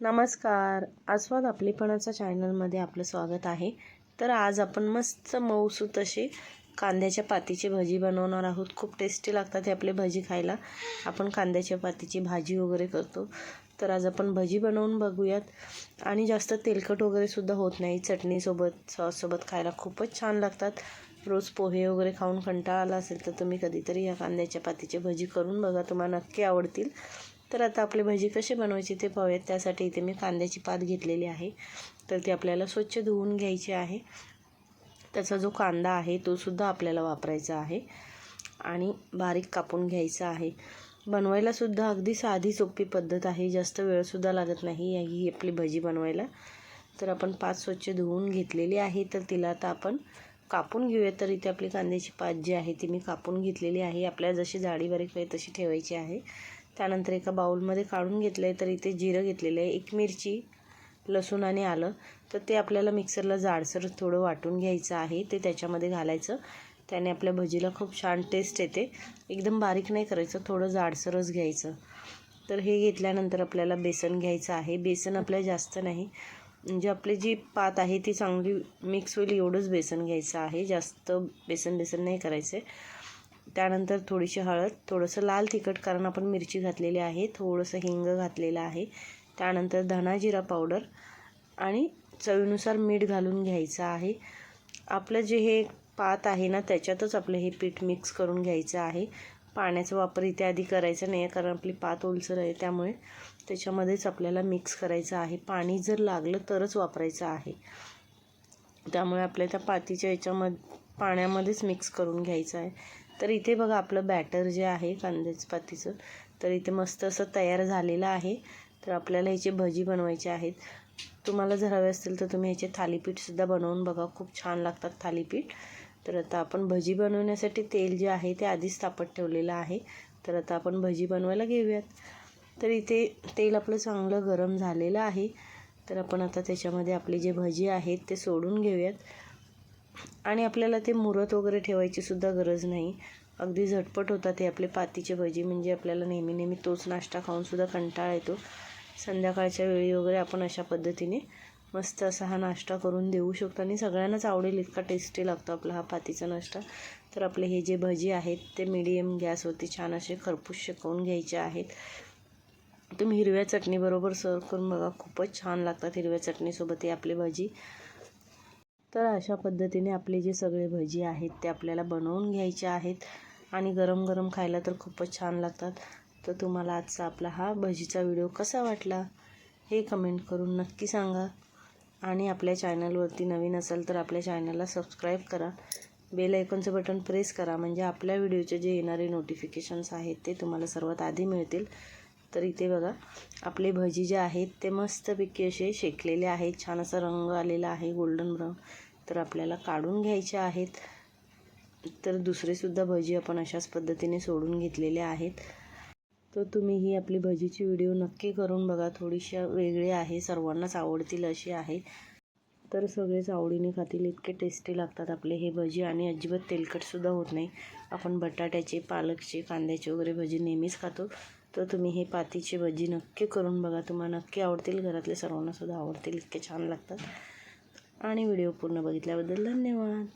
नमस्कार. आस्वाद आपलेपणाच्या चॅनलमध्ये आपलं स्वागत आहे. तर आज आपण मस्त मऊसूत असे कांद्याच्या पातीची भजी बनवणार आहोत. खूप टेस्टी लागतात हे आपले भजी खायला. आपण कांद्याच्या पातीची भाजी वगैरे करतो. तर आज आपण भजी बनवून बघूयात. आणि जास्त तेलकट वगैरेसुद्धा होत नाही. चटणीसोबत सॉससोबत खायला खूपच छान लागतात. रोज पोहे वगैरे खाऊन कंटाळा आला असेल तर तुम्ही कधीतरी या कांद्याच्या पातीची भजी करून बघा. तुम्हाला नक्की आवडतील. तर आता आपली भजी कशी बनवायची ते पाहूयात. त्यासाठी इथे मी कांद्याची पात घेतलेली आहे. तर ती आपल्याला स्वच्छ धुवून घ्यायची आहे. त्याचा जो कांदा आहे तोसुद्धा आपल्याला वापरायचा आहे. आणि बारीक कापून घ्यायचा आहे. बनवायलासुद्धा अगदी साधी सोपी पद्धत आहे. जास्त वेळसुद्धा लागत नाही ही आपली भजी बनवायला. तर आपण पात स्वच्छ धुवून घेतलेली आहे. तर तिला आता आपण कापून घेऊया तर इथे आपली कांद्याची पात जी आहे ती मी कापून घेतलेली आहे. आपल्याला जशी जाडी बारीक पाहिजे तशी ठेवायची आहे. त्यानंतर एका बाऊलमध्ये काढून घेतलं आहे तर इथे जिरं घेतलेलं आहे एक मिरची लसूण आणि आलं. तर ते आपल्याला मिक्सरला जाडसर थोडं वाटून घ्यायचं आहे ते त्याच्यामध्ये घालायचं. त्याने आपल्या भजीला खूप छान टेस्ट येते. एकदम बारीक नाही करायचं थोडं जाडसरच घ्यायचं. तर हे घेतल्यानंतर आपल्याला बेसन घ्यायचं आहे. बेसन आपल्या जास्त नाही. म्हणजे आपली जी पात आहे ती चांगली मिक्स होईल एवढंच बेसन घ्यायचं आहे. जास्त बेसन बेसन नाही करायचं आहे त्यानंतर थोडीशी हळद थोडंसं लाल तिखट कारण आपण मिरची घातलेली आहे थोडंसं हिंग घातलेलं आहे. त्यानंतर धना जिरा पावडर आणि चवीनुसार मीठ घालून घ्यायचं आहे. आपलं जे हे पात आहे ना त्याच्यातच आपलं हे पीठ मिक्स करून घ्यायचं आहे. पाण्याचा वापर इथे आधी करायचा नाही आहे कारण आपली पात ओलसर आहे त्यामुळे त्याच्यामध्येच आपल्याला मिक्स करायचं आहे. पाणी जर लागलं तरच वापरायचं आहे. त्यामुळे आपल्या त्या पातीच्या याच्यामध्ये पाण्यामध्येच मिक्स करून घ्यायचं आहे. तर इथे बघा आपलं बॅटर जे आहे कांद्याचपातीचं तर इथे मस्त असं तयार झालेलं आहे. तर आपल्याला ह्याची भजी बनवायची आहेत. तुम्हाला जर हवे असतील तर तुम्ही ह्याचे थालीपीठसुद्धा बनवून बघा. खूप छान लागतात थालीपीठ. तर आता आपण भजी बनवण्यासाठी तेल जे आहे ते आधीच तापत ठेवलेलं आहे. तर आता आपण भजी बनवायला घेऊयात. तर इथे तेल आपलं चांगलं गरम झालेलं आहे. तर आपण आता त्याच्यामध्ये आपली जे भजी आहेत ते सोडून घेऊयात. आणि आपल्याला ते मुरत वगैरे ठेवायची सुद्धा गरज नाही. अगदी झटपट होतात हे आपले पातीचे भजी म्हणजे आपल्याला नेहमी नेहमी तोच नाश्ता खाऊनसुद्धा कंटाळा येतो. संध्याकाळच्या वेळी वगैरे आपण अशा पद्धतीने मस्त असा हा नाश्ता करून देऊ शकतो. आणि सगळ्यांनाच आवडेल इतका टेस्टी लागतो आपला हा पातीचा नाश्ता. तर आपले हे जे भजी आहेत ते मिडियम गॅसवरती छान असे खरपूस शेकवून घ्यायचे आहेत. तुम्ही हिरव्या चटणीबरोबर सर्व करून बघा खूपच छान लागतात हिरव्या चटणीसोबत हे आपले भजी. तर अशा पद्धतीने आपले जे सगळे भजी आहेत ते आपल्याला बनवून घ्यायचे आहेत. आणि गरम गरम खायला तर खूपच छान लागतात. तर तुम्हाला आजचा आपला हा भजीचा व्हिडिओ कसा वाटला हे कमेंट करून नक्की सांगा. आणि आपल्या चॅनलवरती नवीन असेल तर आपल्या चॅनलला सबस्क्राईब करा. बेल आयकॉनचं बटन प्रेस करा. म्हणजे आपल्या व्हिडिओचे जे येणारे नोटिफिकेशन्स आहेत ते तुम्हाला सर्वात आधी मिळतील. तर इथे बघा आपले भजी जे आहेत ते मस्तपैकी असे शेकलेले आहेत. छान असा रंग आलेला आहे गोल्डन ब्राऊन तर आपल्याला काढून घ्यायचे आहेत. तर दुसरेसुद्धा भजी आपण अशाच पद्धतीने सोडून घेतलेले आहेत. तर तुम्ही ही आपली भजीची व्हिडिओ नक्की करून बघा. थोडीशी वेगळी आहे सर्वांनाच आवडतील अशी आहे. तर सगळेच आवडीने खातील इतके टेस्टी लागतात आपले हे भजी आणि अजिबात तेलकटसुद्धा होत नाही. आपण बटाट्याचे पालकचे कांद्याचे वगैरे भजी नेहमीच खातो. तर तुम्ही हे पातीची भजी नक्की करून बघा. तुम्हाला नक्की आवडतील. घरातले सर्वांनासुद्धा आवडतील. इतके छान लागतात. आणि व्हिडिओ पूर्ण बघितल्याबद्दल धन्यवाद.